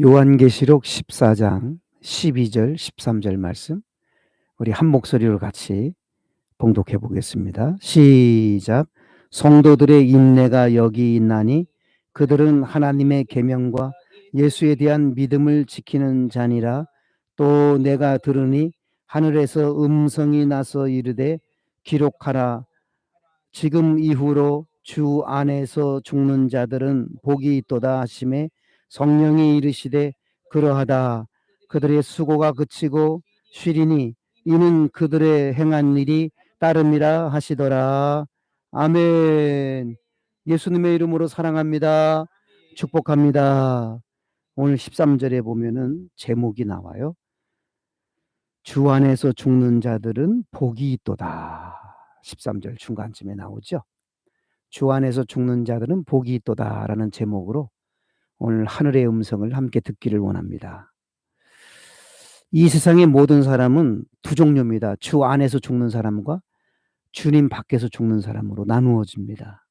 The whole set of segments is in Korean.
요한계시록 14장 12절 13절 말씀 우리 한 목소리로 같이 봉독해 보겠습니다. 시작. 성도들의 인내가 여기 있나니 그들은 하나님의 계명과 예수에 대한 믿음을 지키는 자니라. 또 내가 들으니 하늘에서 음성이 나서 이르되 기록하라. 지금 이후로 주 안에서 죽는 자들은 복이 있도다 하심에 성령이 이르시되 그러하다. 그들의 수고가 그치고 쉬리니 이는 그들의 행한 일이 따름이라 하시더라. 아멘. 예수님의 이름으로 사랑합니다. 축복합니다. 오늘 13절에 보면은 제목이 나와요. 주 안에서 죽는 자들은 복이 있도다. 13절 중간쯤에 나오죠. 주 안에서 죽는 자들은 복이 있도다라는 제목으로 오늘 하늘의 음성을 함께 듣기를 원합니다. 이 세상의 모든 사람은 두 종류입니다. 주 안에서 죽는 사람과 주님 밖에서 죽는 사람으로 나누어집니다.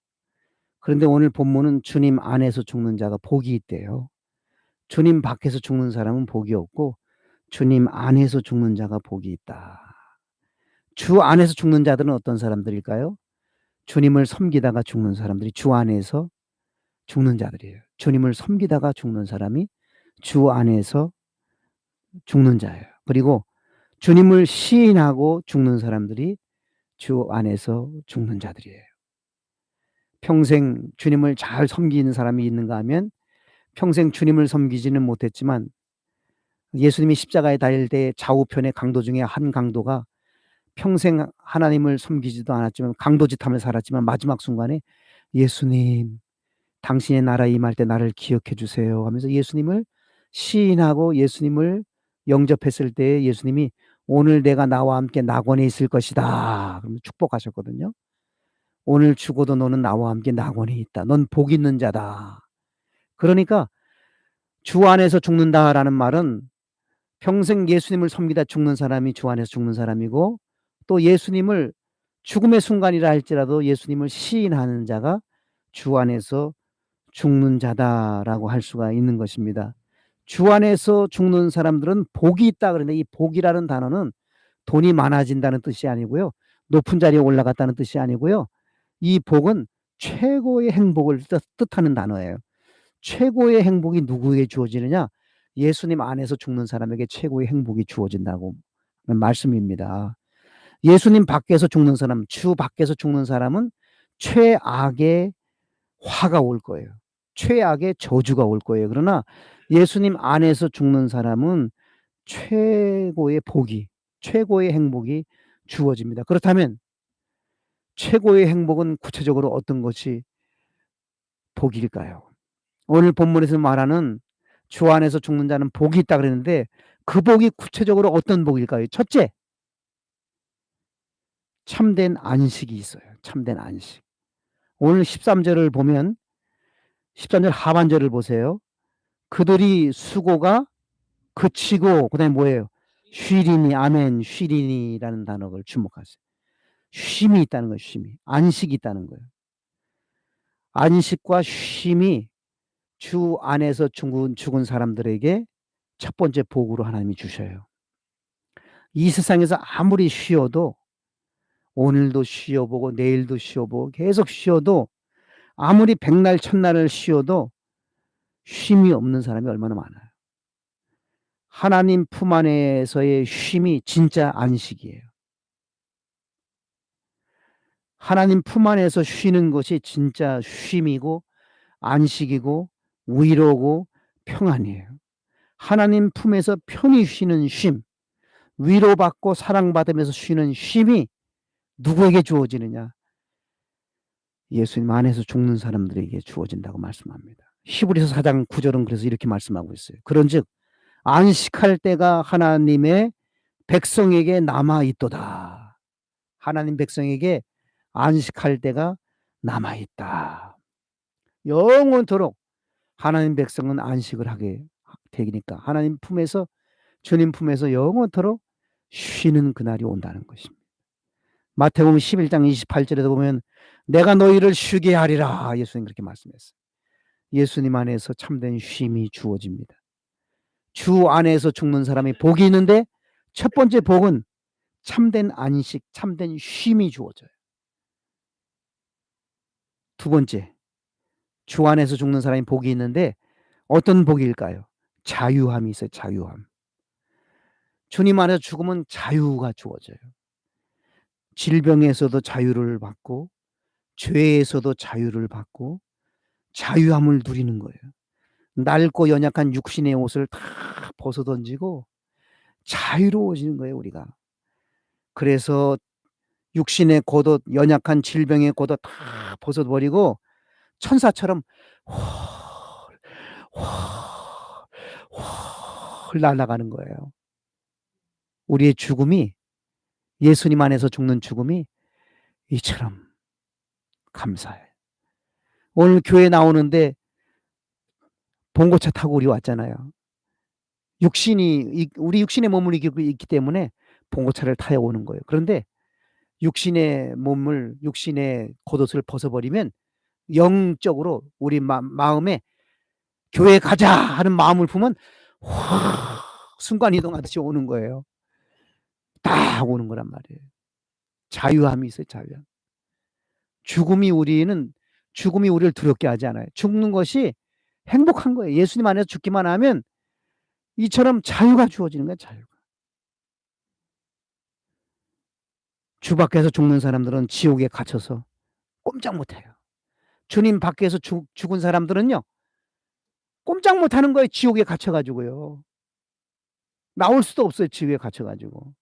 그런데 오늘 본문은 주님 안에서 죽는 자가 복이 있대요. 주님 밖에서 죽는 사람은 복이 없고 주님 안에서 죽는 자가 복이 있다. 주 안에서 죽는 자들은 어떤 사람들일까요? 주님을 섬기다가 죽는 사람들이 주 안에서 죽는 자들이에요. 주님을 섬기다가 죽는 사람이 주 안에서 죽는 자예요. 그리고 주님을 시인하고 죽는 사람들이 주 안에서 죽는 자들이에요. 평생 주님을 잘 섬기는 사람이 있는가 하면 평생 주님을 섬기지는 못했지만 예수님이 십자가에 달릴 때 좌우편의 강도 중에 한 강도가 평생 하나님을 섬기지도 않았지만 강도짓하며 살았지만 마지막 순간에 예수님 당신의 나라 임할 때 나를 기억해 주세요 하면서 예수님을 시인하고 예수님을 영접했을 때 예수님이 오늘 내가 나와 함께 낙원에 있을 것이다. 그러면 축복하셨거든요. 오늘 죽어도 너는 나와 함께 낙원에 있다. 넌 복 있는 자다. 그러니까 주 안에서 죽는다라는 말은 평생 예수님을 섬기다 죽는 사람이 주 안에서 죽는 사람이고 또 예수님을 죽음의 순간이라 할지라도 예수님을 시인하는 자가 주 안에서 죽는 자다라고 할 수가 있는 것입니다. 주 안에서 죽는 사람들은 복이 있다 그러는데 이 복이라는 단어는 돈이 많아진다는 뜻이 아니고요. 높은 자리에 올라갔다는 뜻이 아니고요. 이 복은 최고의 행복을 뜻하는 단어예요. 최고의 행복이 누구에게 주어지느냐? 예수님 안에서 죽는 사람에게 최고의 행복이 주어진다고 말씀입니다. 예수님 밖에서 죽는 사람, 주 밖에서 죽는 사람은 최악의 화가 올 거예요. 최악의 저주가 올 거예요. 그러나 예수님 안에서 죽는 사람은 최고의 복이, 최고의 행복이 주어집니다. 그렇다면 최고의 행복은 구체적으로 어떤 것이 복일까요? 오늘 본문에서 말하는 주 안에서 죽는 자는 복이 있다 그랬는데 그 복이 구체적으로 어떤 복일까요? 첫째, 참된 안식이 있어요. 참된 안식. 오늘 13절을 보면 13절 하반절을 보세요. 그들이 수고가 그치고 그다음에 뭐예요? 쉬리니 아멘 쉬리니라는 단어를 주목하세요. 쉼이 있다는 거예요. 쉼이 안식이 있다는 거예요. 안식과 쉼이 주 안에서 죽은 죽은 사람들에게 첫 번째 복으로 하나님이 주셔요. 이 세상에서 아무리 쉬어도 오늘도 쉬어보고 내일도 쉬어보고 계속 쉬어도 아무리 백날 천날을 쉬어도 쉼이 없는 사람이 얼마나 많아요. 하나님 품 안에서의 쉼이 진짜 안식이에요. 하나님 품 안에서 쉬는 것이 진짜 쉼이고 안식이고 위로고 평안이에요. 하나님 품에서 편히 쉬는 쉼, 위로받고 사랑받으면서 쉬는 쉼이 누구에게 주어지느냐? 예수님 안에서 죽는 사람들에게 주어진다고 말씀합니다. 히브리서 4장 9절은 그래서 이렇게 말씀하고 있어요. 그런즉 안식할 때가 하나님의 백성에게 남아 있도다. 하나님 백성에게 안식할 때가 남아 있다. 영원토록 하나님 백성은 안식을 하게 되니까 하나님 품에서 주님 품에서 영원토록 쉬는 그날이 온다는 것입니다. 마태복음 11장 28절에도 보면 내가 너희를 쉬게 하리라 예수님 그렇게 말씀했어요. 예수님 안에서 참된 쉼이 주어집니다. 주 안에서 죽는 사람이 복이 있는데 첫 번째 복은 참된 안식, 참된 쉼이 주어져요. 두 번째, 주 안에서 죽는 사람이 복이 있는데 어떤 복일까요? 자유함이 있어요. 자유함. 주님 안에서 죽으면 자유가 주어져요. 질병에서도 자유를 받고 죄에서도 자유를 받고 자유함을 누리는 거예요. 낡고 연약한 육신의 옷을 다 벗어 던지고 자유로워지는 거예요, 우리가. 그래서 육신의 겉옷, 연약한 질병의 겉옷 다 벗어 버리고 천사처럼 훨, 훨, 훨 날아가는 거예요. 우리의 죽음이 예수님 안에서 죽는 죽음이 이처럼 감사해. 오늘 교회 나오는데 봉고차 타고 우리 왔잖아요. 육신이 우리 육신의 몸을 이기고 있기 때문에 봉고차를 타야 오는 거예요. 그런데 육신의 몸을 육신의 겉옷을 벗어버리면 영적으로 우리 마, 마음에 교회 가자 하는 마음을 품으면 확 순간 이동하듯이 오는 거예요. 딱 오는 거란 말이에요. 자유함이 있어요, 자유함. 죽음이 우리는 죽음이 우리를 두렵게 하지 않아요. 죽는 것이 행복한 거예요. 예수님 안에서 죽기만 하면 이처럼 자유가 주어지는 거예요, 자유가. 주 밖에서 죽는 사람들은 지옥에 갇혀서 꼼짝 못 해요. 주님 밖에서 죽, 죽은 사람들은요, 꼼짝 못 하는 거예요. 지옥에 갇혀가지고요. 나올 수도 없어요. 지옥에 갇혀가지고.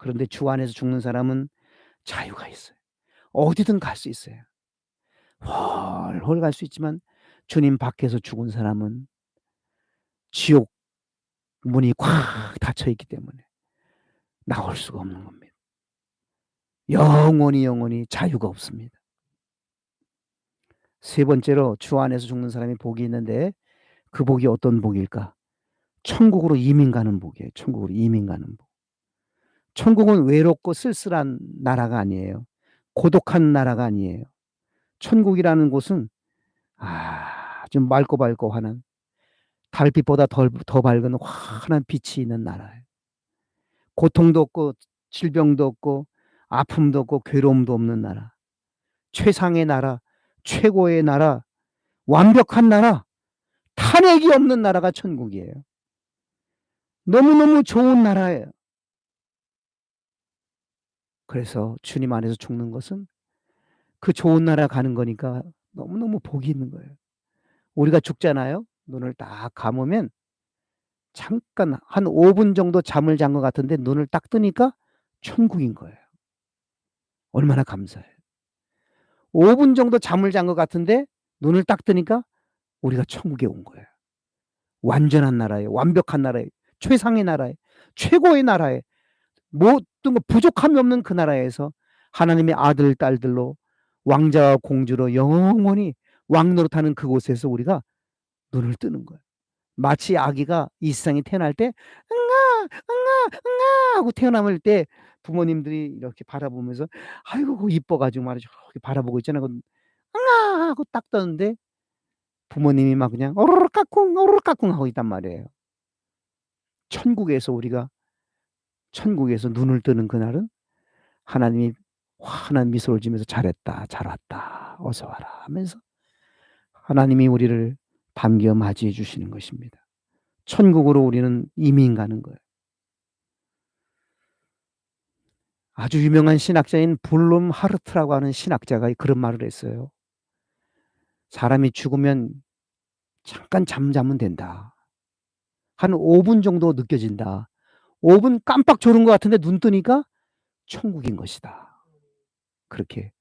그런데 주 안에서 죽는 사람은 자유가 있어요. 어디든 갈 수 있어요. 훨훨 갈 수 있지만 주님 밖에서 죽은 사람은 지옥 문이 꽉 닫혀 있기 때문에 나올 수가 없는 겁니다. 영원히 영원히 자유가 없습니다. 세 번째로 주 안에서 죽는 사람이 복이 있는데 그 복이 어떤 복일까? 천국으로 이민 가는 복이에요. 천국으로 이민 가는 복. 천국은 외롭고 쓸쓸한 나라가 아니에요. 고독한 나라가 아니에요. 천국이라는 곳은 아주 맑고 밝고 환한 달빛보다 덜, 더 밝은 환한 빛이 있는 나라예요. 고통도 없고 질병도 없고 아픔도 없고 괴로움도 없는 나라. 최상의 나라, 최고의 나라, 완벽한 나라, 탄핵이 없는 나라가 천국이에요. 너무너무 좋은 나라예요. 그래서 주님 안에서 죽는 것은 그 좋은 나라 가는 거니까 너무너무 복이 있는 거예요. 우리가 죽잖아요. 눈을 딱 감으면 잠깐 한 5분 정도 잠을 잔 것 같은데 눈을 딱 뜨니까 천국인 거예요. 얼마나 감사해요. 5분 정도 잠을 잔 것 같은데 눈을 딱 뜨니까 우리가 천국에 온 거예요. 완전한 나라예요. 완벽한 나라예요. 최상의 나라예요. 최고의 나라예요. 모든 거 부족함이 없는 그 나라에서 하나님의 아들, 딸들로 왕자와 공주로 영원히 왕노릇하는 그곳에서 우리가 눈을 뜨는 거예요. 마치 아기가 이 세상에 태어날 때 응아, 응아, 응아 하고 태어남을 때 부모님들이 이렇게 바라보면서 아이고 그 이뻐가지고 말이죠. 이렇게 바라보고 있잖아요. 응아 하고 딱 떠는데 부모님이 막 그냥 오르르 까꿍 오르르 까꿍 하고 있단 말이에요. 천국에서 우리가 천국에서 눈을 뜨는 그날은 하나님이 환한 미소를 지면서 잘했다, 잘 왔다, 어서 와라 하면서 하나님이 우리를 반겨 맞이해 주시는 것입니다. 천국으로 우리는 이민 가는 거예요. 아주 유명한 신학자인 블룸 하르트라고 하는 신학자가 그런 말을 했어요. 사람이 죽으면 잠깐 잠자면 된다. 한 5분 정도 느껴진다. 5분 깜빡 졸은 것 같은데 눈 뜨니까 천국인 것이다. 그렇게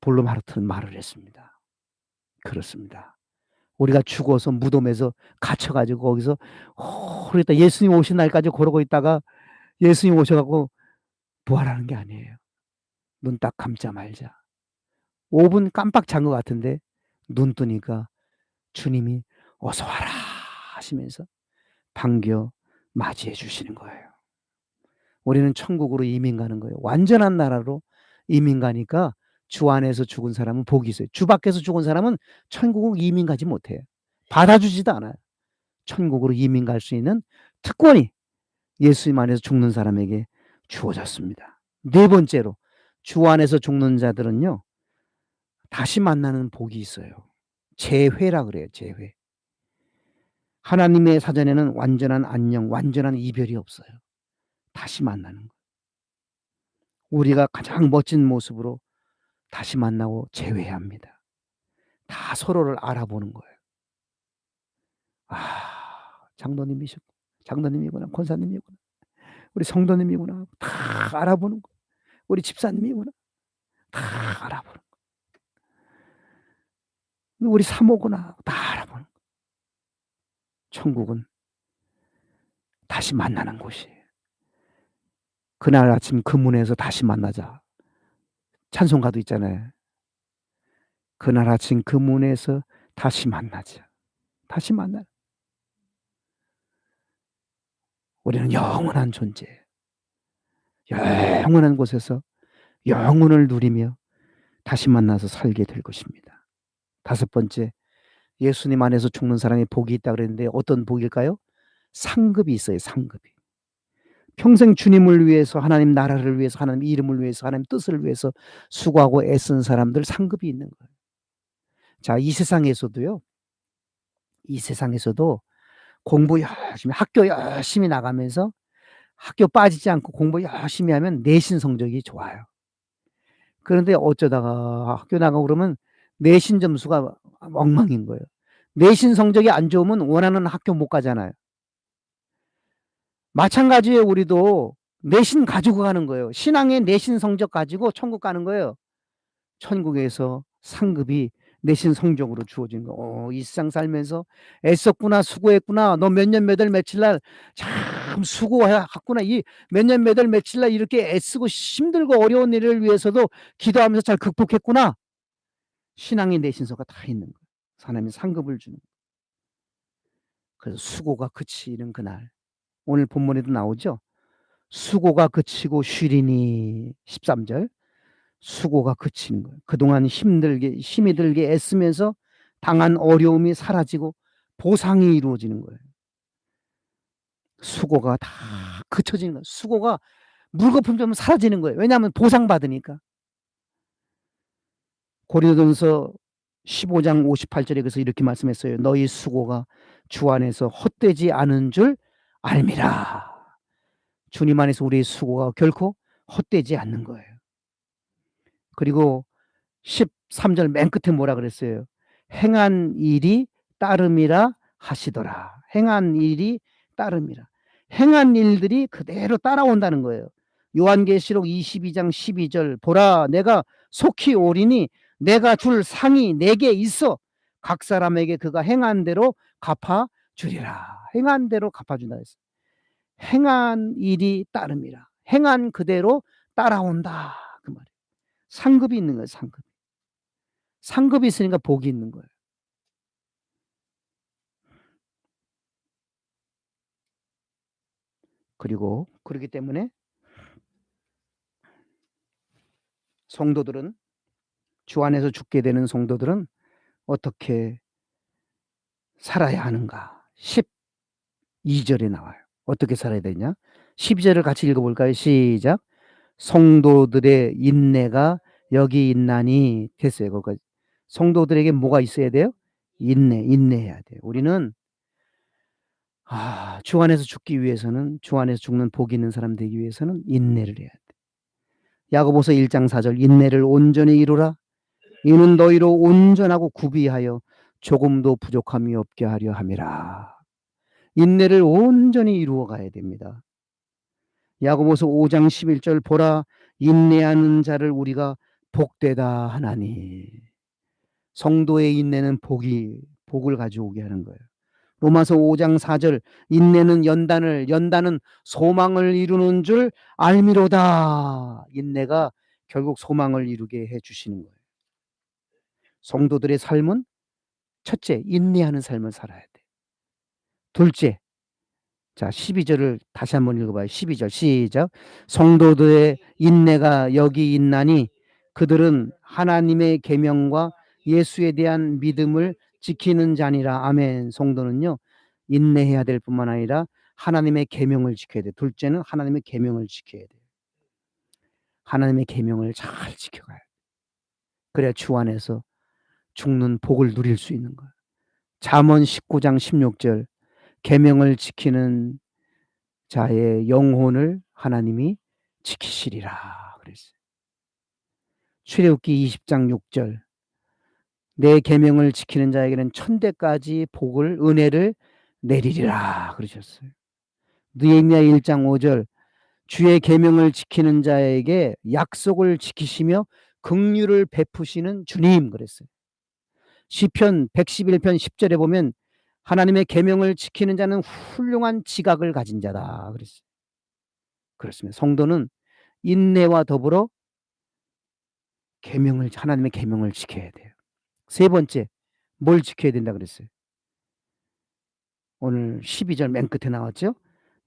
볼름 하르트는 말을 했습니다. 그렇습니다. 우리가 죽어서 무덤에서 갇혀가지고 거기서 그랬다 예수님 오신 날까지 그러고 있다가 예수님 오셔갖고 부활하는 게 아니에요. 눈 딱 감자 말자. 5분 깜빡 잔 것 같은데 눈 뜨니까 주님이 어서 와라 하시면서 반겨 맞이해 주시는 거예요. 우리는 천국으로 이민 가는 거예요. 완전한 나라로 이민 가니까 주 안에서 죽은 사람은 복이 있어요. 주 밖에서 죽은 사람은 천국으로 이민 가지 못해요. 받아주지도 않아요. 천국으로 이민 갈 수 있는 특권이 예수님 안에서 죽는 사람에게 주어졌습니다. 네 번째로 주 안에서 죽는 자들은요. 다시 만나는 복이 있어요. 재회라 그래요. 재회. 하나님의 사전에는 완전한 안녕, 완전한 이별이 없어요. 다시 만나는 거. 우리가 가장 멋진 모습으로 다시 만나고 재회합니다. 다 서로를 알아보는 거예요. 아, 장로님이셨, 장로님이구나, 권사님이구나, 우리 성도님이구나, 다 알아보는 거. 우리 집사님이구나, 다 알아보는 거. 우리 사모구나, 다 알아보는 거. 천국은 다시 만나는 곳이에요. 그날 아침 그 문에서 다시 만나자. 찬송가도 있잖아요. 그날 아침 그 문에서 다시 만나자. 다시 만나. 우리는 영원한 존재. 영원한 곳에서 영혼을 누리며 다시 만나서 살게 될 것입니다. 다섯 번째, 예수님 안에서 죽는 사람이 복이 있다 그랬는데 어떤 복일까요? 상급이 있어요. 상급이. 평생 주님을 위해서 하나님 나라를 위해서 하나님 이름을 위해서 하나님 뜻을 위해서 수고하고 애쓴 사람들 상급이 있는 거예요. 자, 이 세상에서도요. 이 세상에서도 공부 열심히 학교 열심히 나가면서 학교 빠지지 않고 공부 열심히 하면 내신 성적이 좋아요. 그런데 어쩌다가 학교 나가고 그러면 내신 점수가 엉망인 거예요. 내신 성적이 안 좋으면 원하는 학교 못 가잖아요. 마찬가지에 우리도 내신 가지고 가는 거예요. 신앙의 내신 성적 가지고 천국 가는 거예요. 천국에서 상급이 내신 성적으로 주어진 거. 어, 이 세상 살면서 애썼구나, 수고했구나. 너 몇 년, 몇 월, 며칠 날 참 수고했구나. 이 몇 년, 몇 월, 며칠 날 이렇게 애쓰고 힘들고 어려운 일을 위해서도 기도하면서 잘 극복했구나. 신앙의 내신서가 다 있는 거예요. 하나님이 상급을 주는 거예요. 그래서 수고가 그치는 그날. 오늘 본문에도 나오죠. 수고가 그치고 쉬리니 13절. 수고가 그치는 거예요. 그동안 힘들게 힘이 들게 애쓰면서 당한 어려움이 사라지고 보상이 이루어지는 거예요. 수고가 다 그쳐지는 거예요. 수고가 물거품 좀 사라지는 거예요. 왜냐하면 보상받으니까. 고린도전서 15장 58절에 그래서 이렇게 말씀했어요. 너희 수고가 주 안에서 헛되지 않은 줄 알미라. 주님 안에서 우리의 수고가 결코 헛되지 않는 거예요. 그리고 13절 맨 끝에 뭐라 그랬어요? 행한 일이 따름이라 하시더라. 행한 일이 따름이라. 행한 일들이 그대로 따라온다는 거예요. 요한계시록 22장 12절 보라 내가 속히 오리니 내가 줄 상이 내게 있어 각 사람에게 그가 행한 대로 갚아 주리라. 행한 대로 갚아 준다 했어요. 행한 일이 따름이라. 행한 그대로 따라온다. 그 말이에요. 상급이 있는 거예요, 상급. 상급이 있으니까 복이 있는 거예요. 그리고 그렇기 때문에 성도들은 주 안에서 죽게 되는 성도들은 어떻게 살아야 하는가? 12절에 나와요. 어떻게 살아야 되냐? 12절을 같이 읽어볼까요? 시작. 성도들의 인내가 여기 있나니 됐어요. 거기까지. 성도들에게 뭐가 있어야 돼요? 인내, 인내해야 돼요. 우리는 아, 주 안에서 죽기 위해서는 주 안에서 죽는 복 있는 사람 되기 위해서는 인내를 해야 돼. 야고보서 1장 4절 인내를 온전히 이루라. 이는 너희로 온전하고 구비하여 조금도 부족함이 없게 하려 함이라. 인내를 온전히 이루어 가야 됩니다. 야고보서 5장 11절 보라 인내하는 자를 우리가 복되다 하나니 성도의 인내는 복이 복을 가져오게 하는 거예요. 로마서 5장 4절 인내는 연단을 연단은 소망을 이루는 줄 알미로다. 인내가 결국 소망을 이루게 해 주시는 거예요. 성도들의 삶은 첫째 인내하는 삶을 살아야 돼. 둘째 자 12절을 다시 한번 읽어봐요. 12절 시작 성도들의 인내가 여기 있나니 그들은 하나님의 계명과 예수에 대한 믿음을 지키는 자니라. 아멘. 성도는요. 인내해야 될 뿐만 아니라 하나님의 계명을 지켜야 돼. 둘째는 하나님의 계명을 지켜야 돼. 하나님의 계명을 잘 지켜가야 돼. 그래야 주 안에서 죽는 복을 누릴 수 있는 거야. 잠언 19장 16절 계명을 지키는 자의 영혼을 하나님이 지키시리라 그랬어요. 출애굽기 20장 6절 내 계명을 지키는 자에게는 천대까지 복을 은혜를 내리리라 그러셨어요. 느헤미야 1장 5절 주의 계명을 지키는 자에게 약속을 지키시며 긍휼을 베푸시는 주님 그랬어요. 시편 111편 10절에 보면 하나님의 계명을 지키는 자는 훌륭한 지각을 가진 자다 그랬어요. 그렇습니다. 성도는 인내와 더불어 계명을 하나님의 계명을 지켜야 돼요. 세 번째 뭘 지켜야 된다 그랬어요. 오늘 12절 맨 끝에 나왔죠.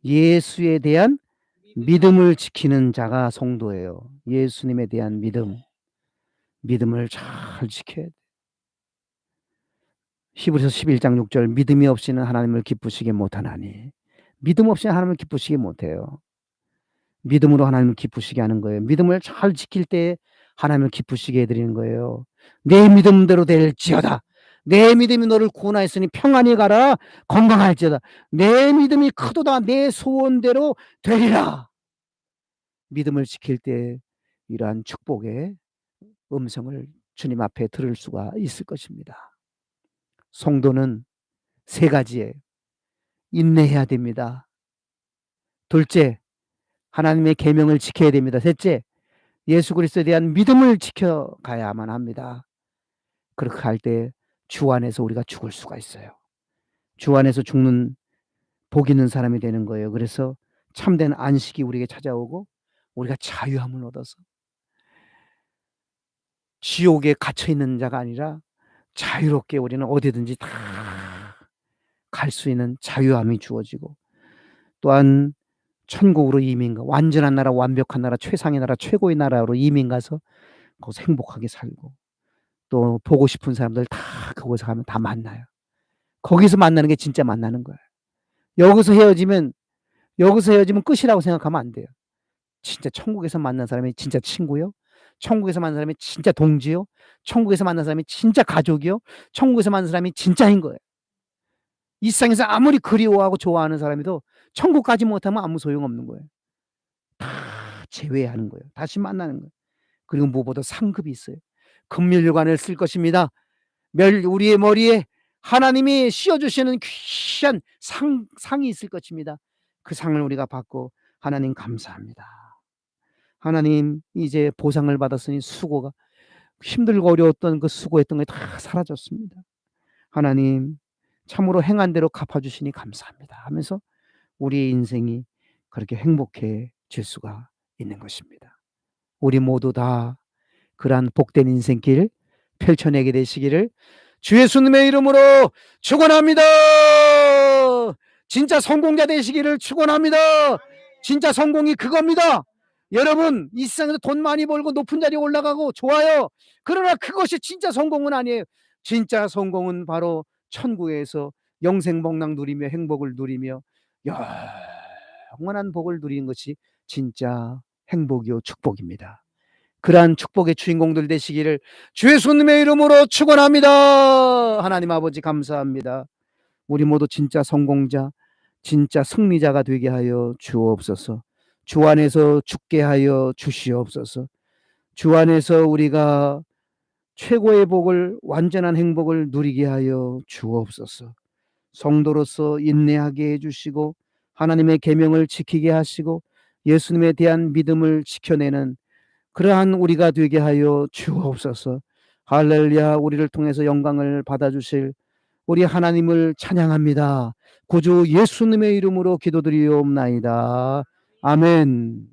예수에 대한 믿음을 지키는 자가 성도예요. 예수님에 대한 믿음. 믿음을 잘 지켜야 돼. 히브리서 11장 6절 믿음이 없이는 하나님을 기쁘시게 못하나니 믿음 없이는 하나님을 기쁘시게 못해요. 믿음으로 하나님을 기쁘시게 하는 거예요. 믿음을 잘 지킬 때 하나님을 기쁘시게 해드리는 거예요. 내 믿음대로 될지어다. 내 믿음이 너를 구원하였으니 평안히 가라 건강할지어다. 내 믿음이 크도다 내 소원대로 되리라. 믿음을 지킬 때 이러한 축복의 음성을 주님 앞에 들을 수가 있을 것입니다. 성도는 세 가지에 인내해야 됩니다. 둘째, 하나님의 계명을 지켜야 됩니다. 셋째, 예수 그리스도에 대한 믿음을 지켜가야만 합니다. 그렇게 할 때 주 안에서 우리가 죽을 수가 있어요. 주 안에서 죽는 복 있는 사람이 되는 거예요. 그래서 참된 안식이 우리에게 찾아오고 우리가 자유함을 얻어서 지옥에 갇혀 있는 자가 아니라 자유롭게 우리는 어디든지 다 갈 수 있는 자유함이 주어지고 또한 천국으로 이민 가 완전한 나라 완벽한 나라 최상의 나라 최고의 나라로 이민 가서 거기서 행복하게 살고 또 보고 싶은 사람들 다 그곳에 가면 다 만나요. 거기서 만나는 게 진짜 만나는 거예요. 여기서 헤어지면 여기서 헤어지면 끝이라고 생각하면 안 돼요. 진짜 천국에서 만난 사람이 진짜 친구요. 천국에서 만난 사람이 진짜 동지요. 천국에서 만난 사람이 진짜 가족이요. 천국에서 만난 사람이 진짜인 거예요. 이 세상에서 아무리 그리워하고 좋아하는 사람이도 천국까지 못하면 아무 소용없는 거예요. 다 제외하는 거예요. 다시 만나는 거예요. 그리고 무엇보다 상급이 있어요. 금멸관을 쓸 것입니다. 멸 우리의 머리에 하나님이 씌워주시는 귀한 상, 상이 있을 것입니다. 그 상을 우리가 받고 하나님 감사합니다. 하나님 이제 보상을 받았으니 수고가 힘들고 어려웠던 그 수고했던 게 다 사라졌습니다. 하나님 참으로 행한 대로 갚아 주시니 감사합니다 하면서 우리의 인생이 그렇게 행복해질 수가 있는 것입니다. 우리 모두 다 그러한 복된 인생길 펼쳐내게 되시기를 주 예수님의 이름으로 축원합니다. 진짜 성공자 되시기를 축원합니다. 진짜 성공이 그겁니다. 여러분 이 세상에서 돈 많이 벌고 높은 자리에 올라가고 좋아요. 그러나 그것이 진짜 성공은 아니에요. 진짜 성공은 바로 천국에서 영생 복락 누리며 행복을 누리며 영원한 복을 누리는 것이 진짜 행복이요 축복입니다. 그러한 축복의 주인공들 되시기를 주 예수님의 이름으로 축원합니다. 하나님 아버지 감사합니다. 우리 모두 진짜 성공자, 진짜 승리자가 되게 하여 주옵소서. 주 안에서 죽게 하여 주시옵소서. 주 안에서 우리가 최고의 복을 완전한 행복을 누리게 하여 주옵소서. 성도로서 인내하게 해 주시고 하나님의 계명을 지키게 하시고 예수님에 대한 믿음을 지켜내는 그러한 우리가 되게 하여 주옵소서. 할렐루야 우리를 통해서 영광을 받아 주실 우리 하나님을 찬양합니다. 구주 예수님의 이름으로 기도드리옵나이다. 아멘.